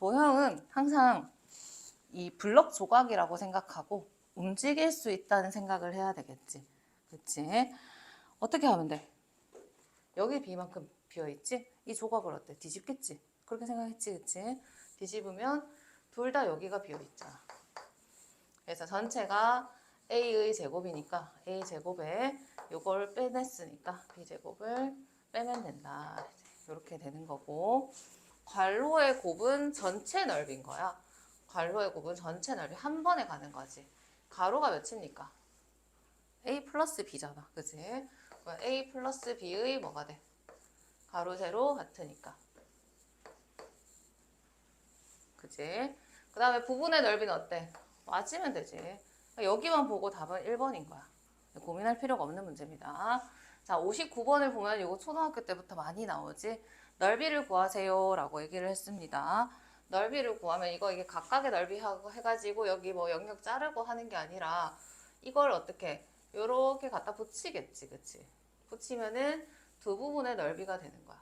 도형은 항상 이 블럭 조각이라고 생각하고 움직일 수 있다는 생각을 해야 되겠지. 그치? 어떻게 하면 돼? 여기 B만큼 비어있지? 이 조각을 어때? 뒤집겠지? 그렇게 생각했지, 그치? 뒤집으면 둘 다 여기가 비어있잖아. 그래서 전체가 A의 제곱이니까 A 제곱에 요걸 빼냈으니까 B 제곱을 빼면 된다. 이렇게 되는 거고 괄호의 곱은 전체 넓인 거야. 괄호의 곱은 전체 넓이 한 번에 가는 거지. 가로가 몇입니까? A 플러스 B잖아. 그지? A 플러스 B의 뭐가 돼? 가로 세로 같으니까. 그지? 그 다음에 부분의 넓이는 어때? 맞으면 되지. 여기만 보고 답은 1번인 거야. 고민할 필요가 없는 문제입니다. 자, 59번을 보면 이거 초등학교 때부터 많이 나오지. 넓이를 구하세요 라고 얘기를 했습니다. 넓이를 구하면 이거 이게 각각의 넓이 하고 해가지고 여기 뭐 영역 자르고 하는 게 아니라 이걸 어떻게 요렇게 갖다 붙이겠지, 그치? 붙이면은 두 부분의 넓이가 되는 거야.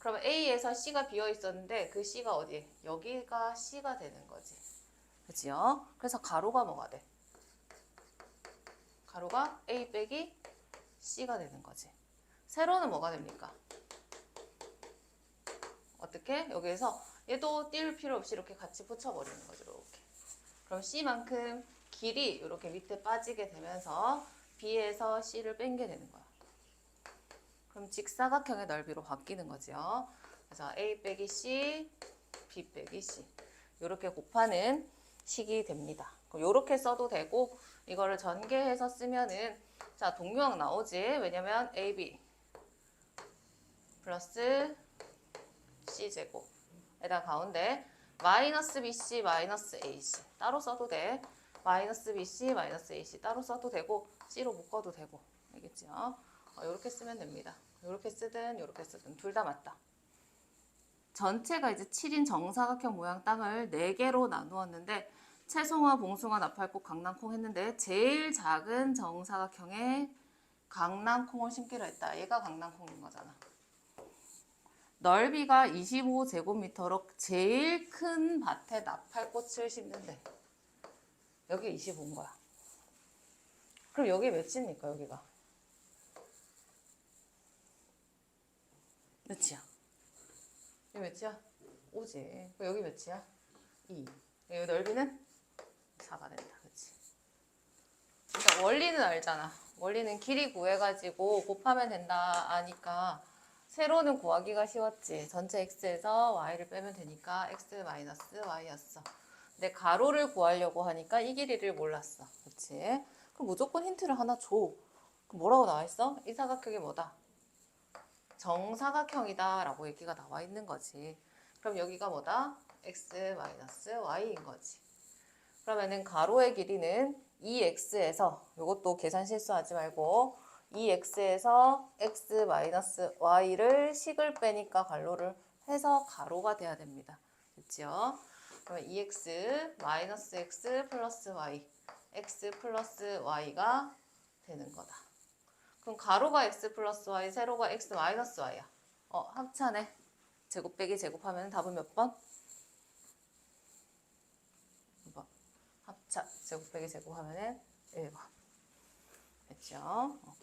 그러면 A에서 C가 비어 있었는데 그 C가 어디에? 여기가 C가 되는 거지. 그치요? 그래서 가로가 뭐가 돼? 가로가 A 빼기 C가 되는 거지. 세로는 뭐가 됩니까? 어떻게? 여기에서 얘도 띄울 필요 없이 이렇게 같이 붙여버리는 거죠. 이렇게. 그럼 C만큼 길이 이렇게 밑에 빠지게 되면서 B에서 C를 뺀게 되는 거야. 그럼 직사각형의 넓이로 바뀌는 거죠. 그래서 A 빼기 C, B 빼기 C. 이렇게 곱하는 식이 됩니다. 이렇게 써도 되고 이거를 전개해서 쓰면은 자 동명 나오지. 왜냐면 AB 플러스 C 제곱 에다 가운데 마이너스 BC 마이너스 AC 따로 써도 돼. 마이너스 BC 마이너스 AC 따로 써도 되고 C로 묶어도 되고 알겠죠? 어, 이렇게 쓰면 됩니다. 이렇게 쓰든 이렇게 쓰든 둘 다 맞다. 전체가 이제 7인 정사각형 모양 땅을 4개로 나누었는데 채송화, 봉숭아, 나팔꽃, 강낭콩 했는데 제일 작은 정사각형에 강낭콩을 심기로 했다. 얘가 강낭콩인 거잖아. 넓이가 25제곱미터로 제일 큰 밭에 나팔꽃을 심는데 여기 25인 거야. 그럼 여기 몇입니까 여기가? 몇이야? 여기 몇이야? 5지. 그럼 여기 몇이야? 2. 여기 넓이는 4가 된다. 그치? 그러니까 원리는 알잖아. 원리는 길이 구해가지고 곱하면 된다 아니까 세로는 구하기가 쉬웠지. 전체 x에서 y를 빼면 되니까 x 마이너스 y였어. 근데 가로를 구하려고 하니까 이 길이를 몰랐어. 그치? 그럼 무조건 힌트를 하나 줘. 뭐라고 나와 있어? 이 사각형이 뭐다? 정사각형이다 라고 얘기가 나와 있는 거지. 그럼 여기가 뭐다? x 마이너스 y인 거지. 그러면은 가로의 길이는 2x에서 이것도 계산 실수하지 말고 2x에서 x 마이너스 y를 식을 빼니까 괄호를 해서 가로가 돼야 됩니다. 됐죠? 그러면 2x 마이너스 x 플러스 y x 플러스 y가 되는 거다. 그럼 가로가 x 플러스 y, 세로가 x 마이너스 y야. 어, 합차네. 제곱 빼기 제곱하면 답은 몇 번? 2번. 합차 제곱 빼기 제곱하면은 1번. 됐죠? 어.